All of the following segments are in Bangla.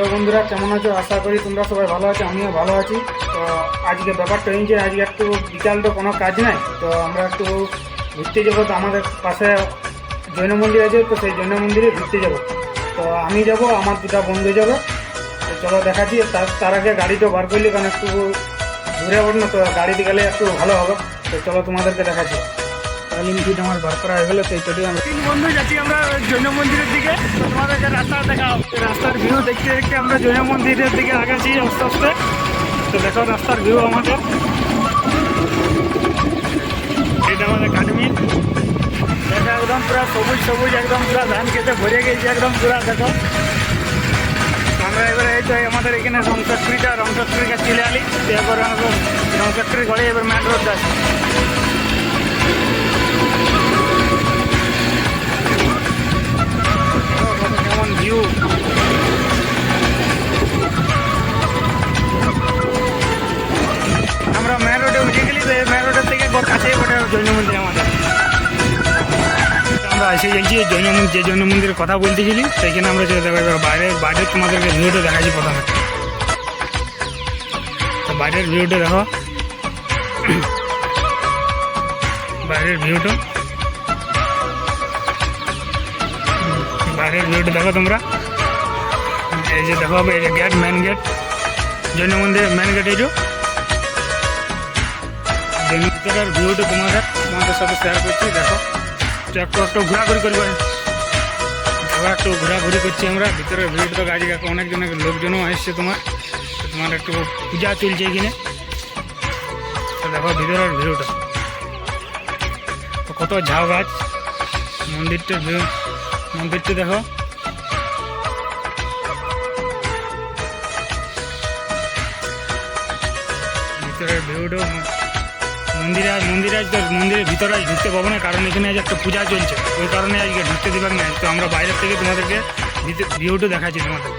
হ্যালো বন্ধুরা, কেমন আছো? আশা করি তোমরা সবাই ভালো আছো, আমিও ভালো আছি। তো আজকে ব্যাপারটা এই যে, আজকে একটু বিকাল তো কোনো কাজ নাই, তো আমরা একটু ঘুরতে যাব। তো আমাদের পাশে জৈন মন্দির আছে, তো সেই জৈন মন্দিরে ঘুরতে যাব। তো আমি যাব, আমার দুটা বন্ধু যাবে। তো চলো দেখাচ্ছি, তার তার আগে গাড়িটা বার করলি, কারণ একটু ঘুরে ওঠ না, তো গাড়িতে গেলে একটু ভালো হবে। তো চলো তোমাদেরকে দেখাচ্ছি। ফিট আমার বার করা হয়ে গেলো তো এইটাই আমরা তিন বন্ধু যাচ্ছি আমরা জৈন মন্দিরের দিকে। তোমাদেরকে রাস্তা দেখাও রাস্তার ভিউ দেখতে দেখতে আমরা জৈন মন্দিরের দিকে আগাচ্ছি আস্তে আস্তে। তো দেখো রাস্তার ভিউ আমাদের। এটা আমাদের কাশ্মীর। দেখো একদম পুরো সবুজ সবুজ, একদম পুরো ধান খেতে ভরে গেছে, একদম পুরো দেখো। আমরা এবারে এই আমাদের এখানে রং ফ্যাক্টরিটা রং চলে আলি এরপর আমাদের রং ঘরে এবার মেন রোড আছে আমরা এসে গেছি এই জৈন মন্দির, যে জৈন মন্দিরের কথা বলতেছিলি সেইখানে আমরা চলে যাব। এবার বাইরে বাইরে তোমাদেরকে ভিউটা দেখাচ্ছি প্রথমে। তো বাইরের ভিউটা দেখো। বাইরের ভিউটা বাইরের ভিউটা দেখো তোমরা। এই যে দেখো, এই যে গেট মেন গেট জৈন মন্দিরের মেন গেট এই যে। জৈন ভিতরের ভিউটা তোমাদের তোমাদের সাথে শেয়ার করছি, দেখো। তো একটু ঘোরাঘুরি করবে। দেখো একটু ঘোরাঘুরি করছি আমরা। ভিতরের ভিউটা তো গাড়ি অনেকজন লোকজনও এসছে তোমার। তোমার একটু পূজা চলছে এখানে। দেখো ভিতরের ভিউটা। কত ঝাউ গাছ। মন্দিরটার ভিউ, মন্দিরটা দেখো। ভিতরের ভিউটা মন্দিরে মন্দিরে আজ মন্দিরের ভিতরে আজ ঢুকতে পাবো না, কারণ এখানে আজ একটা পূজা চলছে। ওই কারণে আজকে ঢুকতে দেবার না। তো আমরা বাইরের থেকে তোমাদেরকে ভিউটা দেখাচ্ছি তোমাদের।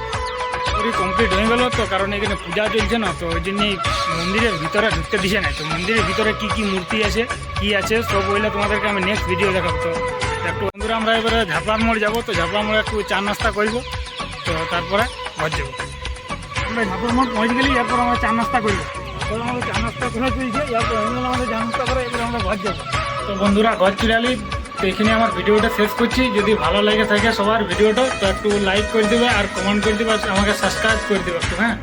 পুরো কমপ্লিট হয়ে গেল তো, কারণ এখানে পূজা চলছে না, তো ওই জন্যই মন্দিরের ভিতরে ঢুকতে দিছে না। তো মন্দিরের ভিতরে কি কি মূর্তি আছে, কি আছে, সব ওইগুলো তোমাদেরকে আমি নেক্সট ভিডিও দেখাবো। তো একটু বন্ধুরা, আমরা এবারে ঝাপড়ার মোড় যাব, তো ঝাপড়ার মোড়ে একটু চা নাস্তা করব। তো তারপরে ঘর যাব। আমরা ঝাপড়ার মোড় পৌঁছে গেলি এরপর আমরা চা নাস্তা করব। আমরা ঘর যাব। তো বন্ধুরা, ঘর চিরালি তো এখানে আমার ভিডিওটা শেষ করছি। যদি ভালো লাগে থাকে সবার ভিডিওটা, তো একটু লাইক করে দেবে আর কমেন্ট করে দেবে আমাকে সাবস্ক্রাইব করে দেবে একটু হ্যাঁ?